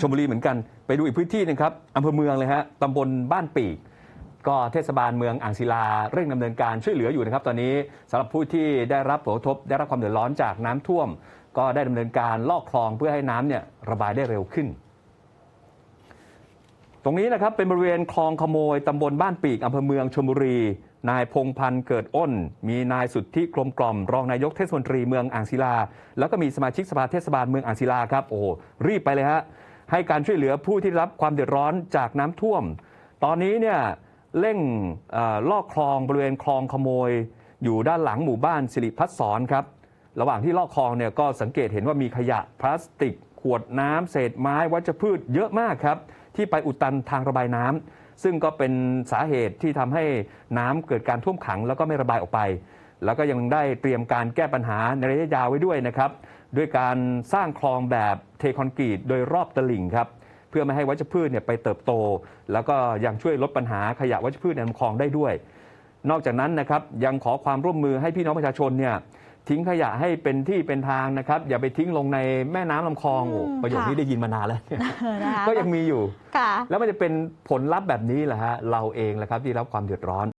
ชลบุรีเหมือนกันไปดูอีกพื้นที่หนึงครับอำเภอเมืองเลยฮะตำบลบ้านปีกก็เทศบาลเมืองอ่างศิลาเร่งดำเนินการช่วยเหลืออยู่นะครับ ตอนนี้สำหรับผู้ที่ได้รับผลกระทบได้รับความเดือดร้อนจากน้ำท่วม ก็ได้ดำเนินการลอกคลองเพื่อให้น้ำเนี่ยระบายได้เร็วขึ้น ตรงนี้นะครับเป็นบริเวณคลองขโมยตำบลบ้านปีกอำเภอเมืองชลบุรี นายพงพันธ์เกิดอ้น มีนายสุทธิกลมกล่อม รองนายกเทศมนตรีเมืองอ่างศิลา แล้วก็มีสมาชิกสภาเทศบาลเมืองอ่างศิลาครับโอ้รีบไปเลยฮะ ให้การช่วยเหลือผู้ที่รับความเดือดร้อนจากน้ำท่วม ตอนนี้เนี่ยเร่งอ่อลอกคลองบริเวณคลองขโมย อยู่ด้านหลังหมู่บ้านสิริพัฒสอนครับ ระหว่างที่ลอกคลองเนี่ยก็สังเกตเห็นว่ามีขยะพลาสติก ขวดน้ำเศษไม้วัชพืชเยอะมากครับ ที่ไปอุดตันทางระบายน้ำซึ่งก็เป็นสาเหตุที่ทำให้น้ำเกิดการท่วมขังแล้วก็ไม่ระบายออกไป แล้วก็ยังได้เตรียมการแก้ปัญหาในระยะยาวไว้ด้วยนะครับด้วยการสร้างคลองแบบเทคอนกรีตโดยรอบตลิ่งครับเพื่อไม่ให้วัชพืชเนี่ยไปเติบโต แล้วก็ยังช่วยลดปัญหาขยะวัชพืชในลำคลองได้ด้วย นอกจากนั้นนะครับยังขอความร่วมมือให้พี่น้องประชาชนเนี่ยทิ้งขยะให้เป็นที่เป็นทางนะครับ อย่าไปทิ้งลงในแม่น้ำลำคลองโอ้อืมประโยคนี้ค่ะได้ยินมานานแล้วเออนะคะก็ยังมีอยู่ค่ะแล้วมันจะเป็นผลลัพธ์แบบนี้แหละฮะเราเองแหละครับที่รับความเดือดร้อน